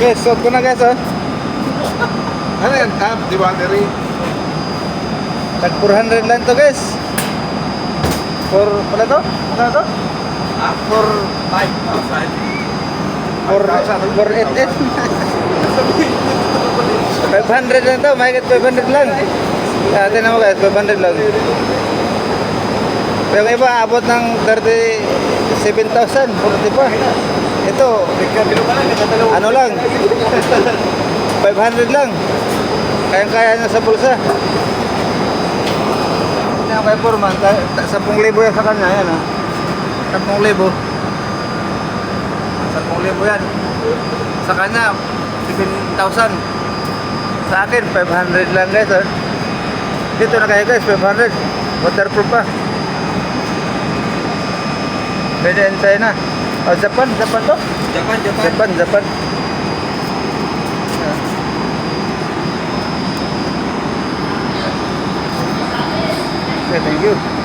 Guys, suot ko na guys oh. Ano yan? Tab, di battery. Tag 400 lang to guys. For, pala to? Ano to? Ah, For, 5,000. for, for 8 500 lang to, mahigit 500 lang. Ah, tingnan mo guys, 500 lang. Pero iba, abot ng 37,000, 40 pa. Ito, ano lang, 500 lang. Kayang-kaya na sa bulsa. Ano yung kay Purman, 10,000 yan sa kanya, yan ah. 10,000. 10,000 yan. Sa kanya, 7,000. Sa akin, 500 lang guys. ah. Dito na kayo guys, 500. Waterproof pa. Pwede in China. Oh, Japan, Japan to? Japan, Japan. Japan, Japan. Okay, thank you.